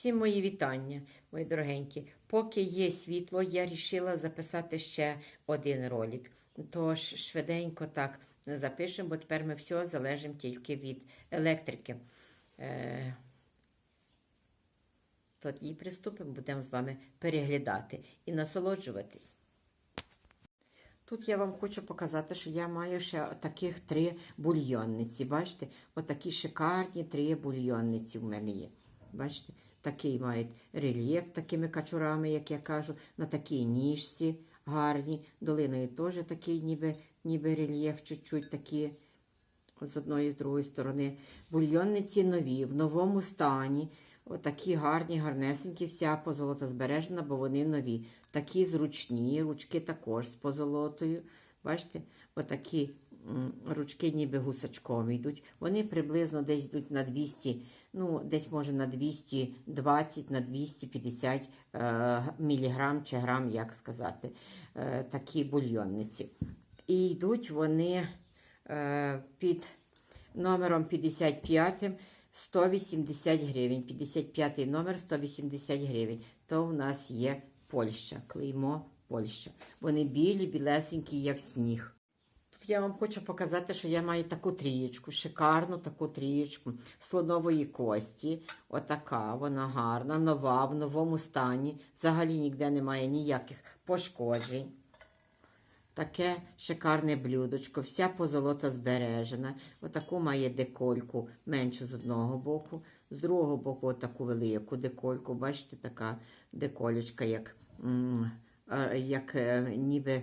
Всім мої вітання, мої дорогенькі. Поки є світло, я вирішила записати ще один ролик. Тож швиденько так запишемо, бо тепер ми все залежимо тільки від електрики. Е, Тоді приступимо, будемо з вами переглядати і насолоджуватись. Тут я вам хочу показати, що я маю ще таких три бульйонниці. Бачите, отакі шикарні три бульйонниці в мене є. Бачите, такий мають рельєф такими качурами, як я кажу, на такій ніжці гарні. Долиною теж такий ніби, ніби рельєф, чуть-чуть такі з одної і з другої сторони. Бульйонниці нові, в новому стані. Отакі гарні, гарнесенькі, вся позолота збережена, бо вони нові. Такі зручні, ручки також з позолотою. Бачите, отакі ручки ніби гусачком йдуть. Вони приблизно десь йдуть на 200, ну, десь може на 220, на 250 е, міліграм чи грам, як сказати, е, такі бульйонниці. І йдуть вони е, під номером 55 180 гривень. 55 номер 180 гривень. То у нас є Польща, клеймо Польща. Вони білі, білесенькі, як сніг. Я вам хочу показати, що я маю таку трієчку, шикарну таку трієчку слонової кості. Отака, вона гарна, нова, в новому стані. Взагалі ніде немає ніяких пошкоджень. Таке шикарне блюдочко, вся позолота збережена. Отаку має декольку, меншу з одного боку, з другого боку отаку велику декольку. Бачите, така деколечка, як, як, е, ніби,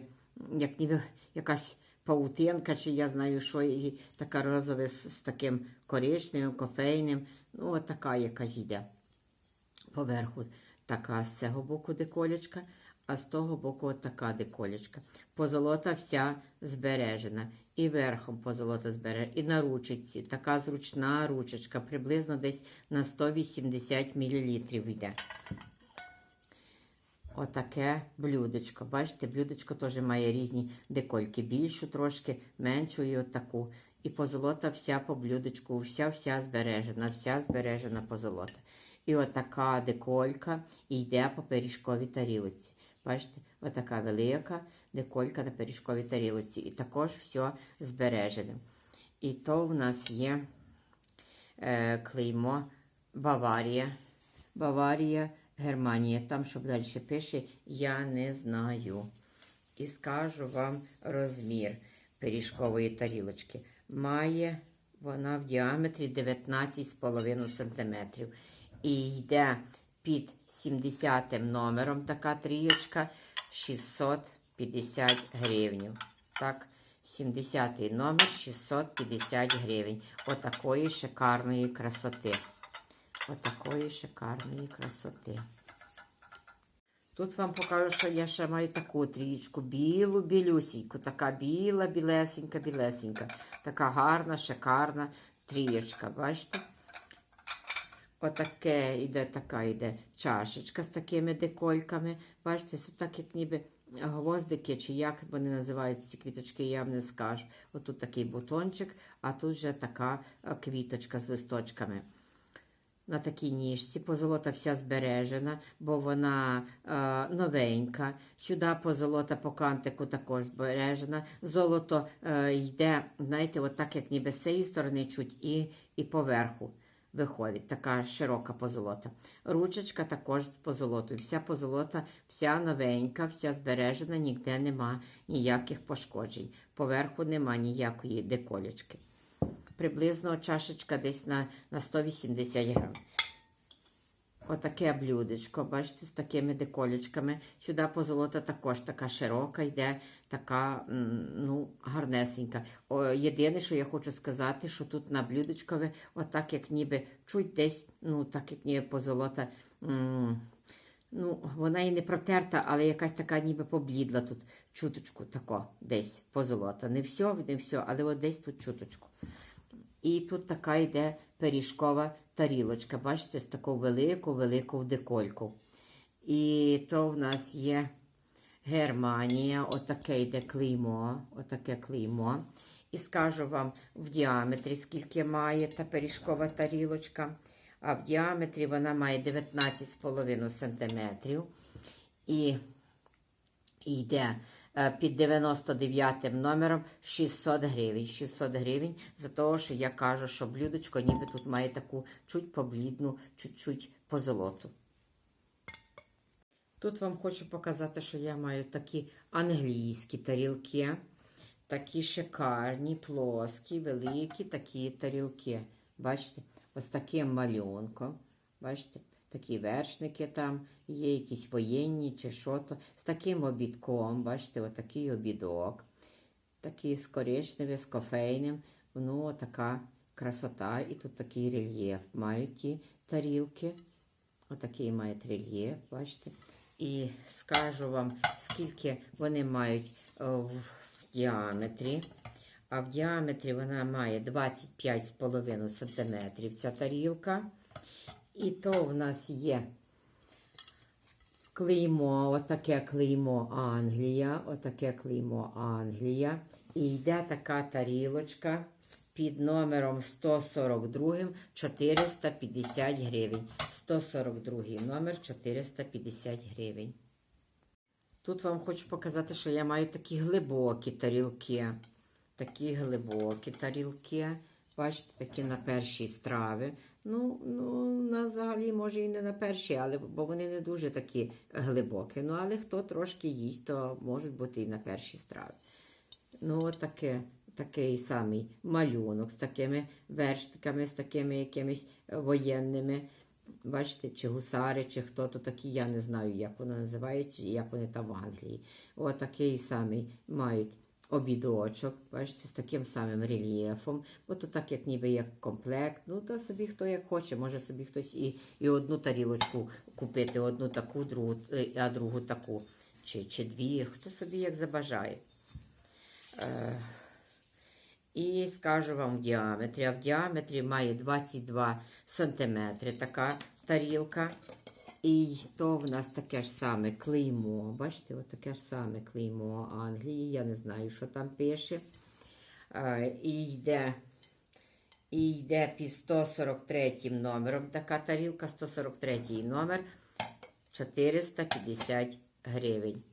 як ніби якась паутинка, чи я знаю, що і така розова з, з таким коричневим, кофейним. Ну, отака якась йде. Поверху така з цього боку деколечка, а з того боку от така деколечка. Позолота вся збережена. І верхом позолота збережена, і на ручечці. Така зручна ручечка, приблизно десь на 180 мл йде. Отаке блюдечко. Бачите, блюдечко теж має різні декольки. Більшу трошки, меншу і отаку. І позолота вся по блюдечку, вся вся збережена, вся збережена позолота. І отака деколька йде по пиріжковій тарілці. Бачите, отака велика деколька на пиріжковій тарілці. І також все збережене. І то в нас є е, клеймо Баварія. Баварія, Германія. Там, що далі пише, я не знаю. І скажу вам розмір пиріжкової тарілочки. Має вона в діаметрі 19,5 см. І йде під 70 номером така трієчка 650 гривень. Так, 70 номер 650 гривень. Отакої шикарної красоти. Отакої шикарної красоти. Тут вам покажу, що я ще маю таку трієчку, білу, білюсіньку, така біла, білесенька, білесенька. Така гарна, шикарна трієчка, бачите? Отаке йде, така йде чашечка з такими декольками. Бачите, це так як ніби гвоздики, чи як вони називаються ці квіточки, я вам не скажу. Отут такий бутончик, а тут вже така квіточка з листочками. На такій ніжці позолота вся збережена, бо вона е, новенька. Сюди позолота по кантику також збережена. Золото е, йде, знаєте, от як ніби з цієї сторони чуть і, і поверху виходить. Така широка позолота. Ручечка також з позолотою. Вся позолота, вся новенька, вся збережена, ніде нема ніяких пошкоджень. Поверху нема ніякої деколечки. Приблизно чашечка десь на, на 180 грам. Отаке блюдечко, бачите, з такими деколечками. Сюди позолота також така широка йде, така ну, гарнесенька. О, єдине, що я хочу сказати, що тут на блюдечкові, отак як ніби чуть десь, ну так як ніби позолота. Ну, вона і не протерта, але якась така ніби поблідла тут чуточку тако десь позолота. Не все, не все, але от десь тут чуточку. І тут така йде пиріжкова тарілочка. Бачите, з таку велику, велику декольку. І то в нас є Германія, отаке йде клеймо, отаке клеймо. І скажу вам в діаметрі, скільки має та пиріжкова тарілочка. а в діаметрі вона має 19,5 см. І йде під 99 номером 600 гривень. 600 гривень за того, що я кажу, що блюдечко ніби тут має таку чуть поблідну, чуть-чуть позолоту. Тут вам хочу показати, що я маю такі англійські тарілки, такі шикарні, плоскі, великі такі тарілки. Бачите, ось таким малюнком. Бачите, такі вершники там є, якісь воєнні чи що то. З таким обідком, бачите, отакий обідок. Такий з коричневим, з кофейним. Ну, така красота. І тут такий рельєф. Мають ті тарілки. Отакий мають рельєф, бачите. І скажу вам, скільки вони мають е, в діаметрі. А в діаметрі вона має 25,5 см ця тарілка. І то в нас є клеймо, отаке клеймо Англія, отаке клеймо Англія. І йде така тарілочка під номером 142 450 гривень. 142 номер 450 гривень. Тут вам хочу показати, що я маю такі глибокі тарілки. Такі глибокі тарілки. Бачите, такі на перші страви. Ну, ну, на взагалі, може, і не на перші, але бо вони не дуже такі глибокі. Ну, але хто трошки їсть, то можуть бути і на перші страви. Ну, от таке, такий самий малюнок з такими вершниками, з такими якимись воєнними. Бачите, чи гусари, чи хто то такі, я не знаю, як воно називається, як вони там в Англії. Отакий самий мають обідочок, бачите, з таким самим рельєфом. Бо то так, як ніби як комплект. Ну, то собі хто як хоче, може собі хтось і, і одну тарілочку купити, одну таку, другу, е, а другу таку, чи, чи дві, хто собі як забажає. Е, і скажу вам в діаметрі. А в діаметрі має 22 см така тарілка. І то в нас таке ж саме клеймо. Бачите, от таке ж саме клеймо Англії. Я не знаю, що там пише. І йде. І йде під 143 номером. Така тарілка, 143 номер 450 гривень.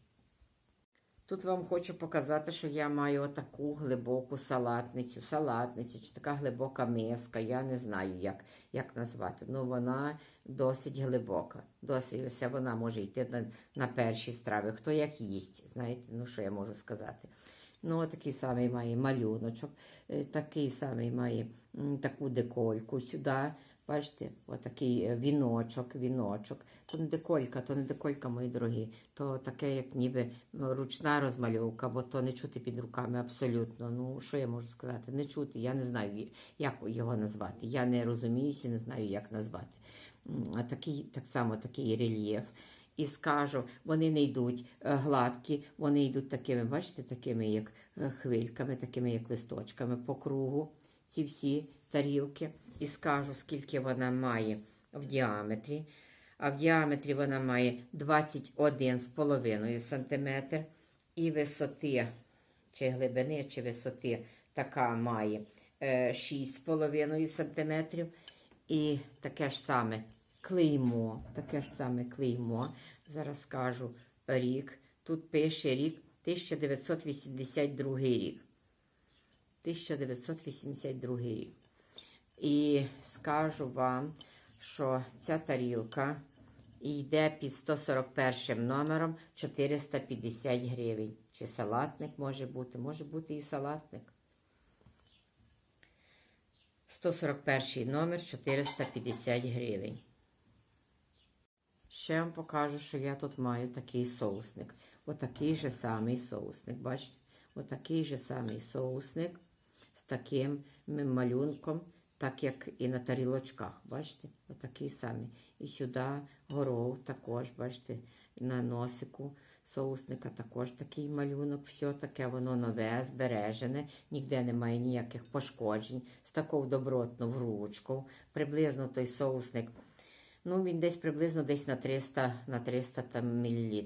Тут вам хочу показати, що я маю отаку глибоку салатницю, салатницю, чи така глибока миска. Я не знаю, як як назвати. Ну, вона досить глибока. Досить ось вона може йти на на перші страви. Хто як їсть, знаєте, ну що я можу сказати. Ну, такий самий має малюночок, е, такий самий має таку декольку сюди. Бачите, отакий е, віночок, віночок. То не деколька, то не деколька, мої дорогі. То таке, як ніби ну, ручна розмальовка, бо то не чути під руками абсолютно. Ну, що я можу сказати? Не чути. Я не знаю, як його назвати. Я не розуміюся, не знаю, як назвати. А такий, так само такий рельєф. І скажу, вони не йдуть е, гладкі, вони йдуть такими, бачите, такими як е, хвильками, такими як листочками по кругу. Ці всі тарілки і скажу, скільки вона має в діаметрі. А в діаметрі вона має 21,5 см. І висоти, чи глибини, чи висоти така має 6,5 см. І таке ж саме клеймо. Таке ж саме клеймо. Зараз скажу рік. Тут пише рік 1982 рік. 1982 рік. І скажу вам, що ця тарілка йде під 141 номером 450 гривень. Чи салатник може бути? Може бути і салатник. 141 номер 450 гривень. Ще вам покажу, що я тут маю такий соусник. Отакий же самий соусник. Бачите? Отакий же самий соусник з таким малюнком так як і на тарілочках. Бачите? Отакий самий. І сюди горох також, бачите, на носику соусника також такий малюнок. Все таке воно нове, збережене, ніде немає ніяких пошкоджень. З такою добротно в. Приблизно той соусник. Ну, він десь приблизно десь на 300 на 300 там, мл.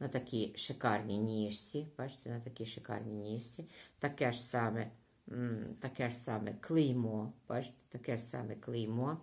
На такій шикарній ніжці. Бачите, на такій шикарній ніжці. Таке ж саме таке ж саме клеймо. Бачите, таке ж саме клеймо.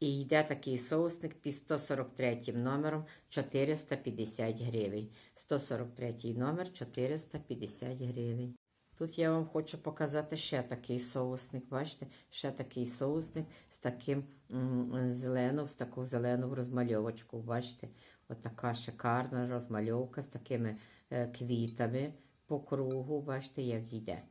І йде такий соусник під 143 номером 450 гривень. 143 номер 450 гривень. Тут я вам хочу показати ще такий соусник. Бачите, ще такий соусник з таким м, зелену, з таку зелену розмальовочку. Бачите, отака шикарна розмальовка з такими е, квітами по кругу. Бачите, як йде.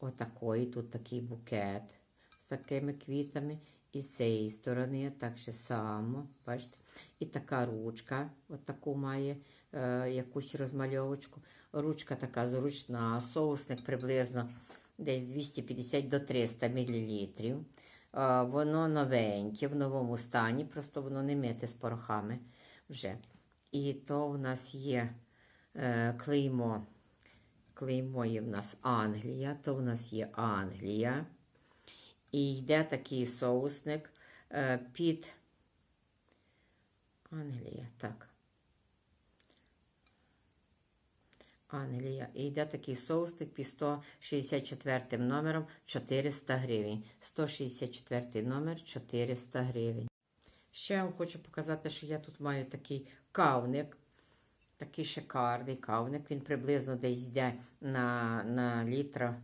Отакої, тут такий букет з такими квітами. І з цієї сторони так же само, бачите, і така ручка, от таку має е, якусь розмальовочку. Ручка така зручна, соусник приблизно десь 250 до 300 мл. Е, воно новеньке, в новому стані, просто воно не мите з порохами вже. І то в нас є е, клеймо. Клеймо є в нас Англія, то в нас є Англія. І йде такий соусник е, під Англія, так. Англія. І йде такий соусник під 164 номером 400 гривень. 164 номер 400 гривень. Ще я вам хочу показати, що я тут маю такий кавник. Такий шикарний кавник. Він приблизно десь йде на, на літра.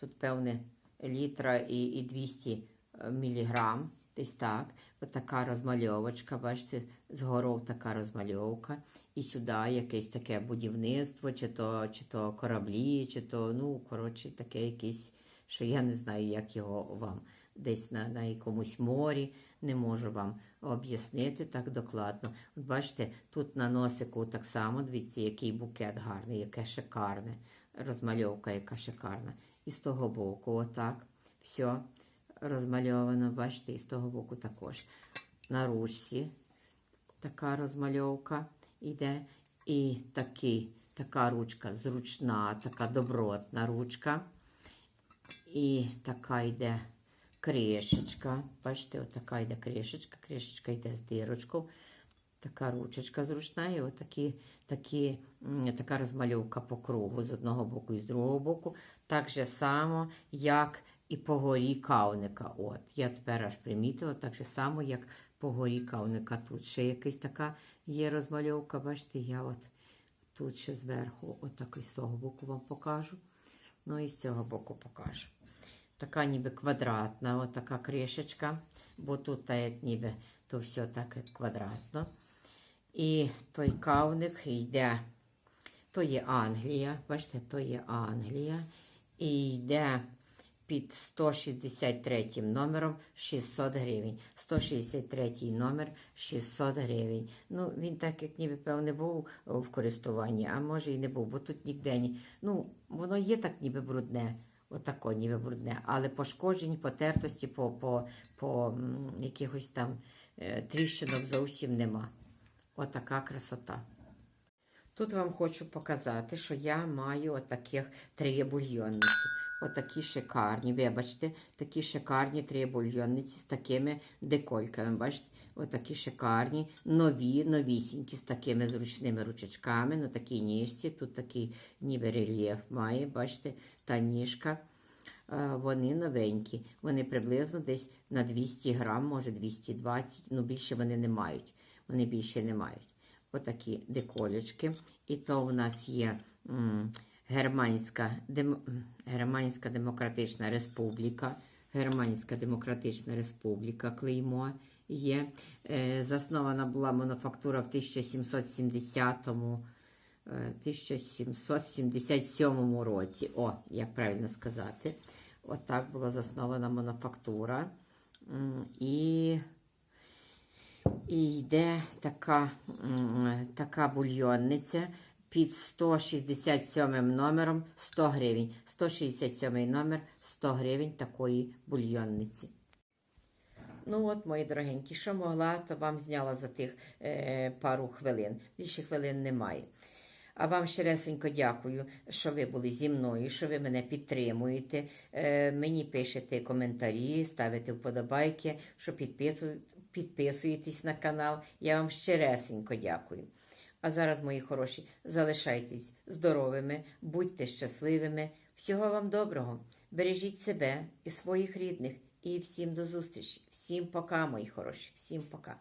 Тут, певне, літра і, і 200 міліграм. Десь так. Ось така розмальовочка, бачите, згоров така розмальовка. І сюди якесь таке будівництво, чи то, чи то кораблі, чи то, ну, коротше, таке якесь, що я не знаю, як його вам десь на, на якомусь морі. Не можу вам об'яснити так докладно. От бачите, тут на носику так само, дивіться, який букет гарний, яке шикарне. Розмальовка, яка шикарна. І з того боку, отак. Все розмальовано, бачите, і з того боку також. На ручці така розмальовка йде. І такий, така ручка зручна, така добротна ручка. І така йде кришечка. Бачите, отака йде кришечка. Кришечка йде з дирочкою. Така ручечка зручна, і отакі, такі, така розмальовка по кругу з одного боку і з другого боку. Так же само, як і по горі кавника. От, я тепер аж примітила, так же само, як по горі кавника. Тут ще якась така є розмальовка. Бачите, я от тут ще зверху, отак і з того боку вам покажу. Ну і з цього боку покажу. Така ніби квадратна, отака кришечка, бо тут так як ніби то все так як квадратно. І той кавник йде, то є Англія, бачите, то є Англія. І йде під 163 номером 600 гривень. 163 номер 600 гривень. Ну, він так, як ніби, певне, був в користуванні, а може і не був, бо тут ніде ні. Ну, воно є так ніби брудне. Отако ніби брудне, але пошкоджень, потертості, по, по, по якихось там е, тріщинок зовсім нема. Отака красота. Тут вам хочу показати, що я маю отаких три бульйонниці. Отакі шикарні, вибачте, такі шикарні три бульйонниці з такими декольками. Бачите, отакі шикарні, нові, новісінькі, з такими зручними ручечками, на такій ніжці. Тут такий ніби рельєф має, бачите, та ніжка. Е, Вони новенькі. Вони приблизно десь на 200 грам, може 220, ну більше вони не мають. Вони більше не мають. Отакі деколечки. І то у нас є Германська, дем, Германська Демократична Республіка. Германська Демократична Республіка клеймо є. Е, заснована була мануфактура в 1770 е, 1777 році. О, як правильно сказати. Отак була заснована мануфактура. І і йде така, така бульйонниця під 167 номером 100 гривень. 167 номер 100 гривень такої бульйонниці. Ну от, мої дорогенькі, що могла, то вам зняла за тих е, пару хвилин. Більше хвилин немає. А вам щиресенько дякую, що ви були зі мною, що ви мене підтримуєте. Е, мені пишете коментарі, ставите вподобайки, що підпису- підписуєтесь на канал. Я вам щиресенько дякую. А зараз, мої хороші, залишайтесь здоровими, будьте щасливими. Всього вам доброго. Бережіть себе і своїх рідних, І всім до зустрічі. Всім пока, мої хороші. Всім пока.